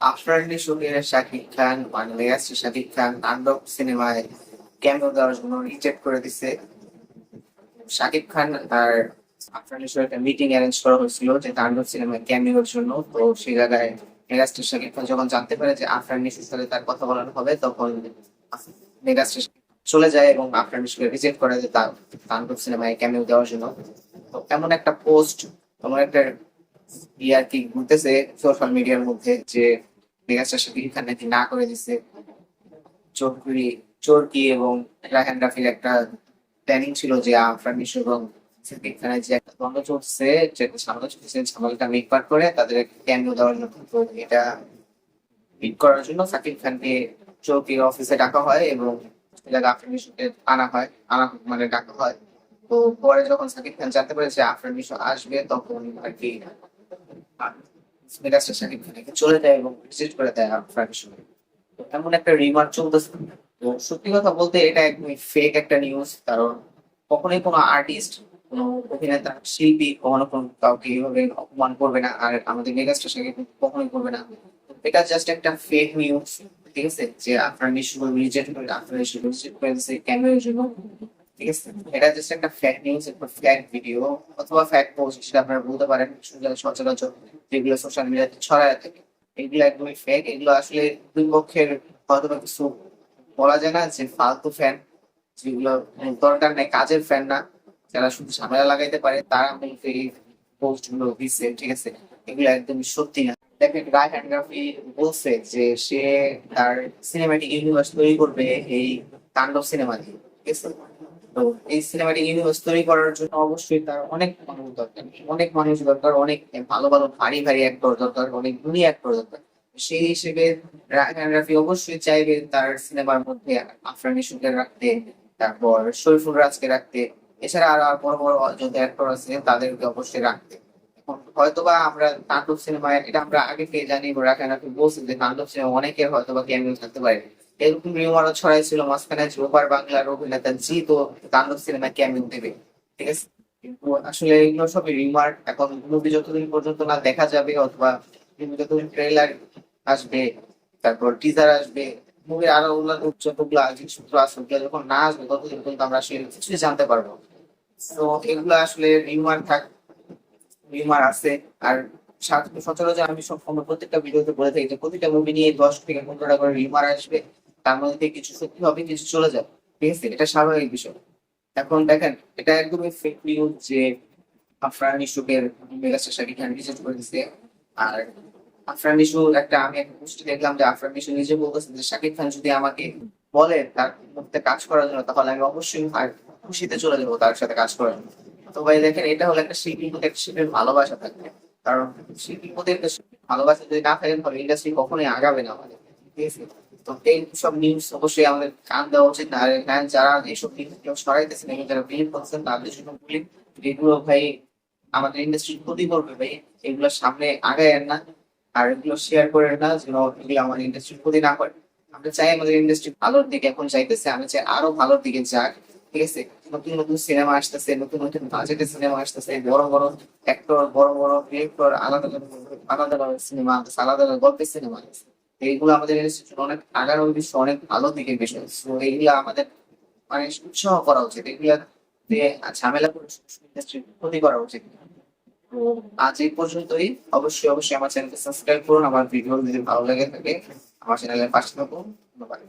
আফরান শুটের শাকিব খান মানে মেগাস্টার শাকিব খান তাণ্ডব সিনেমায় ক্যামিও দেওয়ার জন্য রিজেক্ট করে দিছে। শাকিব খান আর আফরান নিশোর একটা মিটিং অ্যারেঞ্জ করা হয়েছিল যে তাণ্ডব সিনেমায় ক্যামিওর জন্য। তো সেই জায়গায় মেগাস্টার শাকিব খান যখন জানতে পারে যে আফরান নিশোর তার কথা বলানো হবে, তখন মেগাস্টার চলে যায় এবং আফরান নিশোকে রিজেক্ট করে তার তাণ্ডব সিনেমায় ক্যামিও দেওয়ার জন্য। তো এমন একটা পোস্ট এমন একটা ইয়ে আর কি ঘুরতেছে সোশ্যাল মিডিয়ার মধ্যে যে না করে দিছে? চোরকি চোরকি এবং রাহান রাফির একটা প্ল্যানিং ছিল যে আফরান নিশো এবং এটা মিট করার জন্য শাকিব খানকে চৌকির অফিসে ডাকা হয় এবং আফরান নিশোকে আনা হয়, আনা মানে ডাকা হয়। তো পরে যখন সাকিব খান জানতে পারে আফরান নিশো আসবে, তখন আর কি মেগাস্টার শাকিব চলে যায় এবং ভিজিট করে দেয় আফরান নিশোকে তো এমন একটা রিমার চলতেছে। তো সত্যি কথা বলতে এটা একদমই ফেক একটা নিউজ কারণ কখনোই কোনো আর্টিস্ট কোনো অভিনেতা, শিল্পী কখনো কোনো কাউকে এইভাবে অপমান করবে না, আর আমাদের মেগাস্টার শাকিব খান কখনোই করবে না। এটা জাস্ট একটা ফেক নিউজ ঠিক আছে? যে আফরান নিশো রিজেক্ট করে আফরান নিশো রিজেক্ট করে ক্যামেরার জন্য। এটা জাস্ট একটা ফ্যাক নিউজ একটা ফ্যাক ভিডিও অথবা ফ্যাক পোস্ট সেটা আপনারা বলতে পারেন সচরাচর যেগুলো সোশ্যাল মিডিয়াতে ছড়ায় থাকে, এগুলো একদমই ফেক এগুলো আসলে দুই পক্ষের হয়তো কিছু বলা যায় না যে ফালতু ফ্যান যেগুলো দরকার নেই, কাজের ফ্যান না, যারা শুধু ঝামেলা লাগাইতে পারে, তারা মূলত এই পোস্টগুলো দিচ্ছে ঠিক আছে? এগুলো একদমই সত্যি না। দেখেন রায়হান রাফি বলছে যে সে তার সিনেমাটিক ইউনিভার্স তৈরি করবে এই তাণ্ডব সিনেমা দিয়ে, ঠিক আছে? এই সিনেমাটিক ইউনিভার্স তৈরি করার জন্য অবশ্যই তার অনেক মানুষ দরকার। অনেক মানুষ দরকার, অনেক ভালো ভালো, ভারী ভারী অ্যাক্টর দরকার, অনেক গুণী অ্যাক্টর দরকার। সেই হিসেবে রায়হান রাফি অবশ্যই চাইবে তার সিনেমার মধ্যে আফরান নিশুকে রাখতে, তারপর শরীফুল রাজকে রাখতে। এছাড়া আরও আর বড় বড় যত অ্যাক্টর আছে তাদেরকে অবশ্যই রাখতে। হয়তোবা আমরা তাণ্ডব সিনেমায় এটা আমরা আগে থেকে জানি রায়হান রাফি বলছে যে তাণ্ডব সিনেমা অনেকের হয়তোবা ক্যামিও থাকতে পারে। এরকম রিউমারও ছড়াইছিল মাঝখানে যে ওপার বাংলার অভিনেতা জি তো তাণ্ডব সিনেমায় ক্যামিও দেবে, ঠিক আছে? আসলে এগুলো সবই রিউমার এখন মুভি যতদিন পর্যন্ত না দেখা যাবে অথবা মুভি যতদিন ট্রেলার আসবে, তারপর টিজার আসবে মুভির আরও অন্যান্য যতগুলো সূত্র আছে যখন না আসবে ততদিন পর্যন্ত আমরা আসলে কিছুই জানতে পারব তো এগুলো আসলে রিউমার থাক রিউমার আছে, আর সচরাচর আমি সব প্রত্যেকটা ভিডিওতে বলে থাকি যে প্রতিটা মুভি নিয়ে দশ থেকে পনেরোটা করে রিউমার আসবে। তার মধ্যে কিছু সত্যি হবে, কিছু চলে যাবে। ঠিক আছে? এটা স্বাভাবিক বিষয়। এখন দেখেন, এটা একদমই ফেক নিউজ যে আফরান ইস্যুকের মেগাস্টার শাকিব খান রিজেক্ট করে দিচ্ছে আর আফরান ইস্যু একটা, আমি একটা পোস্টে দেখলাম যে আফরান ইস্যু নিজে বলতেছে যে শাকিব খান যদি আমাকে বলে তার মধ্যে কাজ করার জন্য, তাহলে আমি অবশ্যই খুশিতে চলে যাব তার সাথে কাজ করার জন্য। তো ভাই, দেখেন, এটা হলো একটা শিল্পীর প্রতি একটা শিল্পীর ভালোবাসা থাকবে কারণ শিল্পীর প্রতি একটা ভালোবাসা যদি না থাকে, তাহলে ইন্ডাস্ট্রি কখনোই আগাবে না আমাদের। ঠিক আছে? তো এই সব নিউজ অবশ্যই আমাদের কান দেওয়া উচিত। আর যারা এইসব নিউজ যারা করছেন, তাদের জন্য বলি এগুলো ভাই আমাদের ক্ষতি করবে ভাই, এগুলো সামনে না। আর এগুলো শেয়ার না এগুলো আমাদের ক্ষতি না করে। আমরা চাই আমাদের ইন্ডাস্ট্রি ভালোর দিকে এখন চাইতেছে আমি চাই আরও ভালোর দিকে যাক, ঠিক আছে? নতুন নতুন সিনেমা আসতেছে, নতুন নতুন বাজেটের সিনেমা আসতেছে, বড় বড় অ্যাক্টর বড় বড় ডিরেক্টর আলাদা আলাদা আলাদা সিনেমা আলাদা আলাদা গল্পের সিনেমা আছে এইগুলো আমাদের অনেক আগার বিষয় অনেক ভালো দিকে বিষয় তো এইগুলো আমাদের মানে উৎসাহ করা উচিত। এগুলা দিয়ে ঝামেলা করে ক্ষতি করা উচিত। আজ এই পর্যন্তই। অবশ্যই অবশ্যই আমার চ্যানেলকে সাবস্ক্রাইব করুন। আমার ভিডিও যদি ভালো লাগে থাকে, আমার চ্যানেলের পাশে থাকুন। ধন্যবাদ।